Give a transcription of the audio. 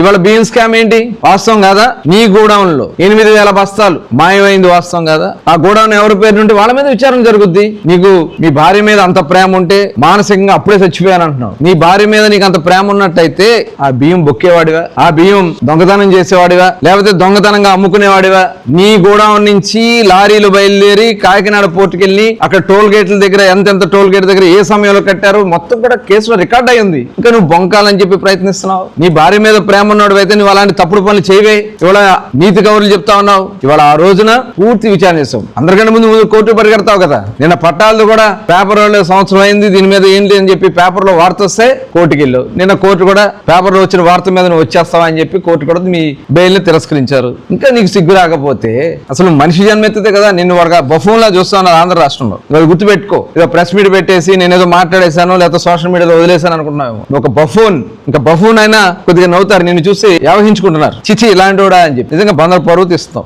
ఇవాళ బియ్యం స్కామ్ ఏంటి? వాస్తవం కాదా? నీ గోడౌన్లో ఎనిమిది వేల బస్తాలు మాయమైంది వాస్తవం కాదా? ఆ గోడౌన్ ఎవరి పేరు నుండి వాళ్ళ మీద విచారణ జరుగుద్ది? నీకు మీ భార్య మీద అంత ప్రేమ ఉంటే మానసికంగా అప్పుడే చచ్చిపోయాను అంటున్నావు. నీ భార్య మీద నీకు అంత ప్రేమ ఉన్నట్టయితే ఆ బియ్యం బొక్కేవాడివా? ఆ బియ్యం దొంగతనం చేసేవాడివా? లేకపోతే దొంగతనంగా అమ్ముకునేవాడివా? నీ గోడౌన్ నుంచి లారీలు బయలుదేరి కాకినాడ పోర్టుకెళ్ళి అక్కడ టోల్ గేట్ల దగ్గర ఎంతెంత టోల్ గేట్ దగ్గర ఏ సమయంలో కట్టారు మొత్తం కూడా కేసులో రికార్డ్ అయింది ఇంకా నువ్వు బొంకాలని చెప్పి ప్రయత్నిస్తున్నావు. నీ భార్య మీద ప్రేమ ఉన్నాడు అయితే నువ్వు అలాంటి తప్పుడు పనులు చేయవే. ఇవాళ నీతి కౌరులు చెప్తా ఉన్నావు. ఇవాళ ఆ రోజున పూర్తి విచారణ చేస్తావు అందరికంటే ముందు ముందు కోర్టు పరిగెడతావు కదా. నిన్న పట్టాలది కూడా పేపర్ సంవత్సరం అయింది దీని మీద ఏంటి అని చెప్పి పేపర్లో వార్త వస్తే కోర్టుకి వెళ్ళావు నిన్న కోర్టు కూడా పేపర్లో వచ్చిన వార్త మీద నువ్వు వచ్చేస్తావా అని చెప్పి కోర్టు కూడా మీ బెయిల్ని తిరస్కరించారు. ఇంకా నీకు సిగ్గు రాకపోతే అసలు మనిషి జన్మెత్తితే కదా. నిన్ను వాడుగా బఫూన్లా చూస్తా ఉన్నారు ఆంధ్ర రాష్ట్రంలో. ఇవాళ గుర్తుపెట్టుకో. ఏదో ప్రెస్ మీట్ పెట్టేసి నేను ఏదో మాట్లాడేశాను లేకపోతే సోషల్ మీడియాలో వదిలేశాను అనుకుంటున్నావు ఒక బఫూన్ ఇంకా బఫూన్ అయినా కొద్దిగా నవ్వుతారు నిన్ను చూసి వ్యవహించుకుంటున్నారు చిచి ఇలాంటి అని చెప్పి. నిజంగా బందరు పరువు తీస్తాం.